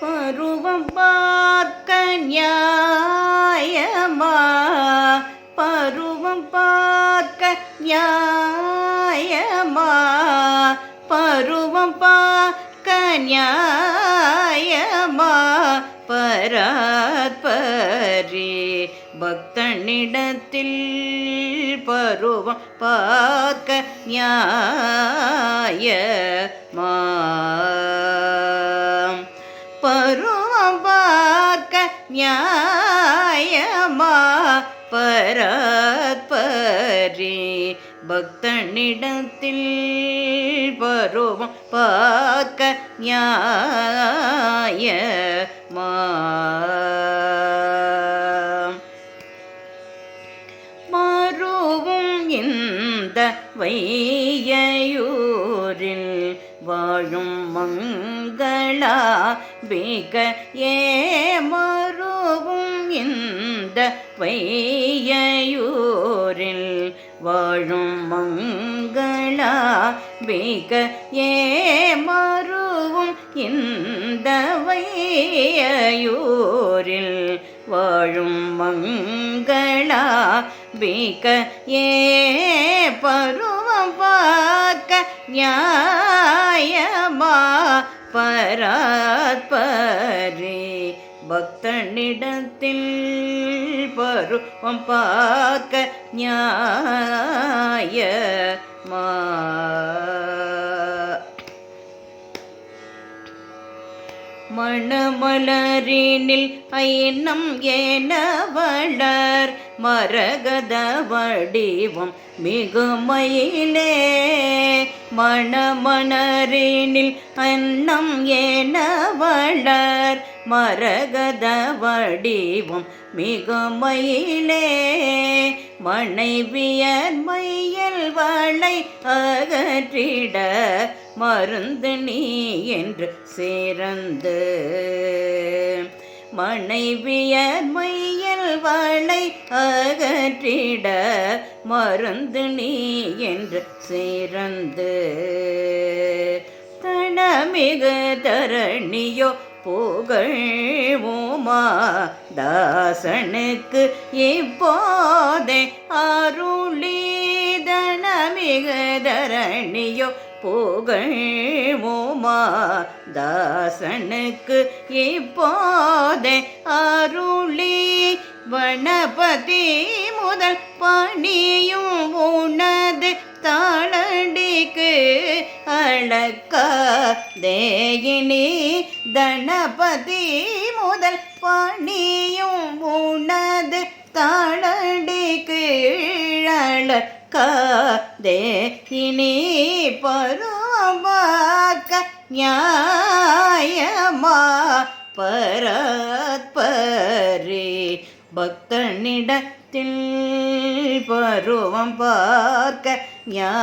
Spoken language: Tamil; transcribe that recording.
பருவம் பார்க்க நியாயமா பருவம் பார்க்க நியாயமா பருவம் பார்க்க நியாயமா பராத்பரி பக்தனிடத்தில் பருவம் பார்க்க நியாயமா நியாயமா பராத்பரி பக்தனிடத்தில் பருவம் பார்க்க நியாயமா மாறுவும் இந்த வையூரில் வாழும் மங்க வேக ஏ இந்த வையூரில் வாழும் மங்களா. வேக ஏ இந்த வையூரில் வாழும் மங்களா. வேக ஏ பருவம் பார்க்க ஞா நியாயமா பராத்பரே பக்தனிடத்தில் பருவம் பார்க்க நியாய மா மணமலரினில் ஐனம் என வளர். மரகத வடிவம் மிகுமையிலே மணமணரினில் அன்னம் என வளர். மரகத வடிவம் மிகுமையிலே மனைவியர் மையல் வளை அகற்றிட மருந்து நீ என்று சேர்ந்து. மனைவியர் மையல் வாழை அகற்றிட மருந்து நீ என்று சேர்ந்து. தனமிகு தரணியோ புகழ்வோமா தாசனுக்கு இப்போதே அருளீதனமிகு தரணியோ புகழ்வோமா தாசனுக்கு இப்போதே அருளி வனபதி முதல் பணியும் உனது தாளடிக்கு அழக்கா தேயினி தனபதி முதல் பணியும் உனது தா கதே இனி பரமாக்க நியாயமா? பரத்பரே பக்தனிடத்தில் பருவம் பார்க்க ஞாயமா